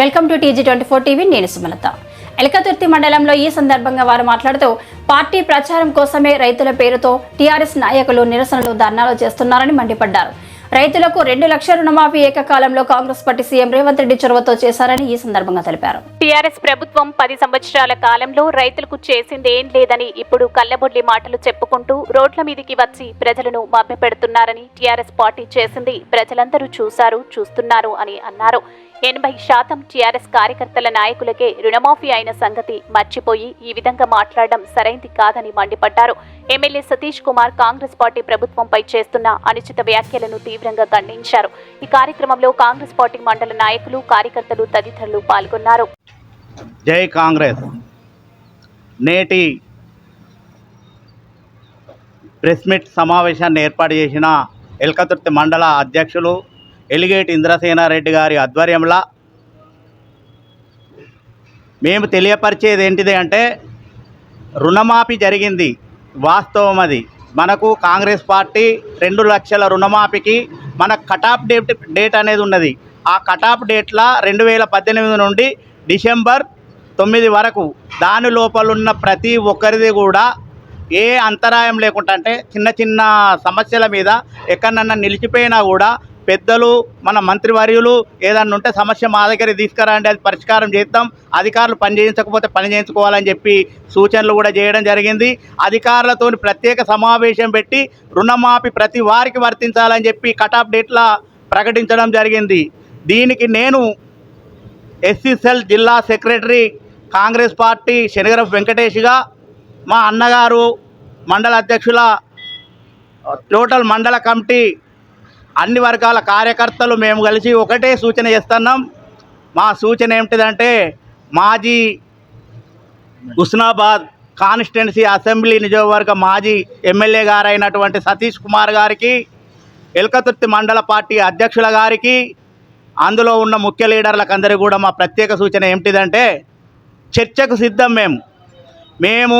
Welcome to TG twenty four TV నేను సుమలత. ఎలకతుర్తి మండలంలో ఈ సందర్భంగా వారు మాట్లాడుతూ పార్టీ ప్రచారం కోసమే రైతుల పేరుతో టీఆర్ఎస్ నాయకులు నిరసనలు ధర్నాలు చేస్తున్నారని మండిపడ్డారు. రైతులకు రెండు లక్షల రుణమాఫీ ఏకకాలంలో కాంగ్రెస్ పార్టీ సీఎం రేవంత్ రెడ్డి చొరవతో చేశారని ఈ సందర్భంగా తెలిపారు. టీఆర్ఎస్ ప్రభుత్వం పది సంవత్సరాల కాలంలో రైతులకు చేసింది ఏం లేదని ఇప్పుడు కల్లబొల్లి మాటలు చెప్పుకుంటూ రోడ్ల మీదికి వచ్చి ప్రజలను మభ్యపెడుతున్నారని టీఆర్ఎస్ పార్టీ చేసింది ప్రజలందరూ చూశారు చూస్తున్నారు అని అన్నారు. ఎనభై శాతం టీఆర్ఎస్ కార్యకర్తల నాయకులకే రుణమాఫీ అయిన సంగతి మర్చిపోయి ఈ విధంగా మాట్లాడడం సరైంది కాదని మండిపడ్డారు. ఎమ్మెల్యే సతీష్ కుమార్ కాంగ్రెస్ పార్టీ ప్రభుత్వంపై చేస్తున్న అనుచిత వ్యాఖ్యలను తీవ్రంగా ఖండించారు. ఈ కార్యక్రమంలో కాంగ్రెస్ పార్టీ మండల నాయకులు కార్యకర్తలు తదితరులు పాల్గొన్నారు. జై కాంగ్రెస్. నేటి ప్రెస్ మీట్ సమావేశాన్ని ఏర్పాటు చేసిన ఎల్కతుర్తి మండల అధ్యక్షులు ఎలిగేటి ఇంద్రసేనారెడ్డి గారి ఆధ్వర్యంలో మేము తెలియపరిచేది ఏంటిది అంటే రుణమాఫీ జరిగింది వాస్తవం అది. మనకు కాంగ్రెస్ పార్టీ రెండు లక్షల రుణమాఫీకి మన కటాఫ్ డేట్ డేట్ అనేది ఉన్నది. ఆ కటాఫ్ డేట్లా రెండు వేల పద్దెనిమిది నుండి డిసెంబర్ తొమ్మిది వరకు దాని లోపలున్న ప్రతి ఒక్కరిది కూడా ఏ అంతరాయం లేకుండా అంటే చిన్న చిన్న సమస్యల మీద ఎక్కడన్నా నిలిచిపోయినా కూడా పెద్దలు మన మంత్రివర్యులు ఏదన్నా ఉంటే సమస్య మా దగ్గర తీసుకురండి అది పరిష్కారం చేద్దాం. అధికారులు పని చేయించకపోతే పని చేయించుకోవాలని చెప్పి సూచనలు కూడా చేయడం జరిగింది. అధికారులతో ప్రత్యేక సమావేశం పెట్టి రుణమాఫీ ప్రతి వారికి వర్తించాలని చెప్పి కటాఫ్ డేట్లా ప్రకటించడం జరిగింది. దీనికి నేను ఎస్సీసెల్ జిల్లా సెక్రటరీ కాంగ్రెస్ పార్టీ శనగరపు వెంకటేష్గా మా అన్నగారు మండల అధ్యక్షుల టోటల్ మండల కమిటీ అన్ని వర్గాల కార్యకర్తలు మేము కలిసి ఒకటే సూచన చేస్తున్నాం. మా సూచన ఏమిటిదంటే మాజీ హుస్నాబాద్ కాన్స్టిట్యున్సీ అసెంబ్లీ నియోజకవర్గ మాజీ ఎమ్మెల్యే గారైనటువంటి సతీష్ కుమార్ గారికి ఎల్కతుర్తి మండల పార్టీ అధ్యక్షుల గారికి అందులో ఉన్న ముఖ్య లీడర్లకు కూడా మా ప్రత్యేక సూచన ఏమిటిదంటే చర్చకు సిద్ధం మేము. మేము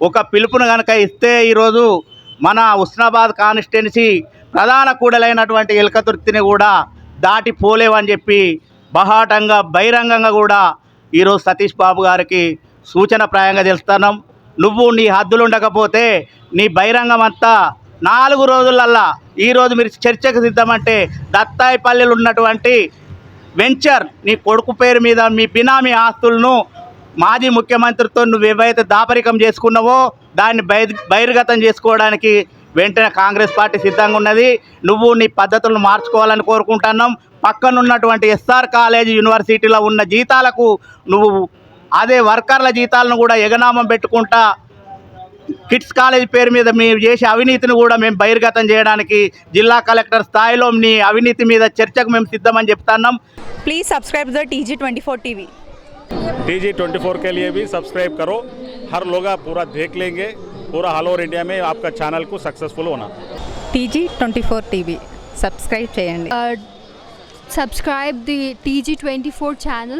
ఒక పిలుపును కనుక ఇస్తే ఈరోజు మన ఉస్నాబాద్ కాన్స్టిట్యున్సీ ప్రధాన కూడలైనటువంటి ఎలకతుర్తిని కూడా దాటిపోలేవని చెప్పి బహాటంగా బహిరంగంగా కూడా ఈరోజు సతీష్ బాబు గారికి సూచన ప్రాయంగా తెలుస్తున్నాం. నువ్వు నీ హద్దులు ఉండకపోతే నీ బహిరంగం అంతా నాలుగు రోజులల్లా ఈరోజు మీరు చర్చకు సిద్ధమంటే దత్తాయిపల్లిలో ఉన్నటువంటి వెంచర్ నీ కొడుకు పేరు మీద మీ బినామీ ఆస్తులను మాజీ ముఖ్యమంత్రితో నువ్వు ఏవైతే దాపరికం చేసుకున్నావో దాన్ని బహిర్గతం చేసుకోవడానికి వెంటనే కాంగ్రెస్ పార్టీ సిద్ధంగా ఉన్నది నువ్వు నీ పద్ధతులను మార్చుకోవాలని కోరుకుంటున్నాం పక్కనున్నటువంటి ఎస్ఆర్ కాలేజ్ యూనివర్సిటీలో ఉన్న జీతాలకు నువ్వు అదే వర్కర్ల జీతాలను కూడా ఎగనామం పెట్టుకుంటా కిడ్స్ కాలేజ్ పేరు మీద మీరు చేసే అవినీతిని కూడా మేము బహిర్గతం చేయడానికి జిల్లా కలెక్టర్ స్థాయిలో నీ అవినీతి మీద చర్చకు మేము సిద్ధమని చెప్తున్నాం Please subscribe to the TG24 TV. T G twenty four के लिए भी सब्सक्राइब करो हर लोग आप पूरा देख लेंगे पूरा ऑल ओवर इंडिया में आपका चैनल को सक्सेसफुल होना TG twenty four TV subscribe చేయండి uh, subscribe the TG24 channel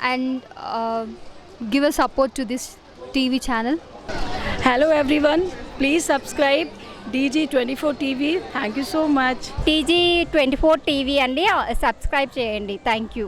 and uh, give a support to this TV channel. Hello everyone, please subscribe DG24 TV. Thank you so much. TG twenty four TV అండి subscribe చేయండి thank you